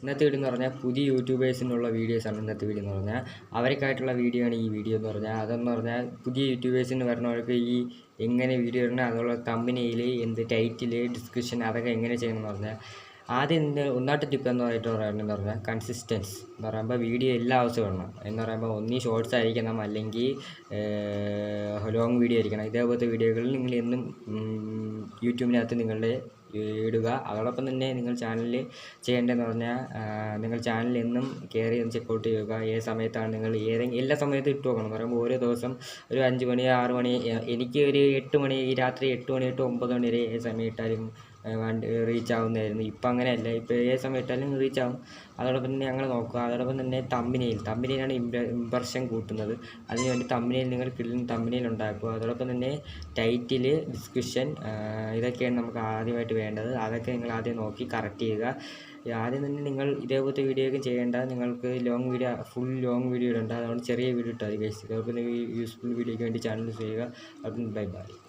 ഇന്നത്തെ വീഡിയോ എന്ന് പറഞ്ഞാൽ പുതിയ യൂട്യൂബേഴ്സിനുള്ള വീഡിയോസാണ് ഇന്നത്തെ വീഡിയോ എന്ന് പറഞ്ഞാൽ. അവർക്കായിട്ടുള്ള വീഡിയോ ആണ് ഈ വീഡിയോ എന്ന് പറഞ്ഞാൽ. അതെന്ന് പറഞ്ഞാൽ പുതിയ യൂട്യൂബേഴ്സിന് വരുന്നവർക്ക് ഈ എങ്ങനെ വീഡിയോ ഇടണം അതുപോലെ തമ്മിനെയിൽ എന്ത് ടൈറ്റിൽ ഡിസ്ക്രിപ്ഷൻ അതൊക്കെ എങ്ങനെ ചെയ്യണം എന്ന് പറഞ്ഞാൽ ആദ്യം ഒന്നാമത്തെ ടിപ്പ് എന്ന് പറഞ്ഞിട്ട് പറയുന്നത് പറഞ്ഞാൽ കൺസിസ്റ്റൻസ് എന്ന് പറയുമ്പോൾ വീഡിയോ എല്ലാ ദിവസവും ഇടണം. എന്ന് പറയുമ്പോൾ ഒന്നീ ഷോർട്സ് ആയിരിക്കണം അല്ലെങ്കിൽ ലോങ് വീഡിയോ ആയിരിക്കണം. ഇതേപോലത്തെ വീഡിയോകളിൽ നിങ്ങൾ എന്നും യൂട്യൂബിനകത്ത് നിങ്ങളുടെ ഇടുക. അതോടൊപ്പം തന്നെ നിങ്ങൾ ചാനലിൽ ചെയ്യേണ്ടതെന്ന് പറഞ്ഞാൽ നിങ്ങൾ ചാനലിൽ എന്നും കയറി ഒന്ന് ചെക്കൗട്ട് ചെയ്യുക. ഏത് സമയത്താണ് നിങ്ങൾ ഏതെങ്കിലും എല്ലാ സമയത്തും ഇട്ട് നോക്കണം. എന്ന് പറയുമ്പോൾ ഓരോ ദിവസം ഒരു അഞ്ച് മണി ആറ് മണി എനിക്ക് ഒരു എട്ട് മണി ഈ രാത്രി എട്ട് മണി തൊട്ട് ഒമ്പത് മണി വരെ ഏത് സമയം ഇട്ടാലും വണ്ടി റീച്ച് ആവുന്നതായിരുന്നു. ഇപ്പം അങ്ങനെയല്ല. ഇപ്പോൾ ഏത് സമയം ഇട്ടാലും റീച്ച് ആവും. അതോടൊപ്പം തന്നെ ഞങ്ങൾ നോക്കുക. അതോടൊപ്പം തന്നെ തമ്പിനെയിൽ തമ്പിനെയിലാണ് ഇമ്പ്രഷൻ കൂട്ടുന്നത്. അതിനുവേണ്ടി തമ്പിനെയിൽ നിങ്ങൾ കിട്ടുന്ന തമ്പിനെയിൽ ഉണ്ടാക്കുക. അതോടൊപ്പം തന്നെ ടൈറ്റിൽ ഡിസ്ക്രിപ്ഷൻ ഇതൊക്കെയാണ് നമുക്ക് ആദ്യമായിട്ട് വേണ്ടത്. അതൊക്കെ നിങ്ങൾ ആദ്യം നോക്കി കറക്റ്റ് ചെയ്യുക. ആദ്യം തന്നെ നിങ്ങൾ ഇതേപോലത്തെ വീഡിയോ ഒക്കെ ചെയ്യേണ്ട. നിങ്ങൾക്ക് long video full long video ഉണ്ട് അതുകൊണ്ട് ചെറിയ വീഡിയോ ഇട്ടാൽ മതി ഗൈസ് ഇതേപോലെ യൂസ്ഫുൾ വീഡിയോയ്ക്ക് വേണ്ടി ചാനൽ ചെയ്യുക. അതും ബൈ ബൈ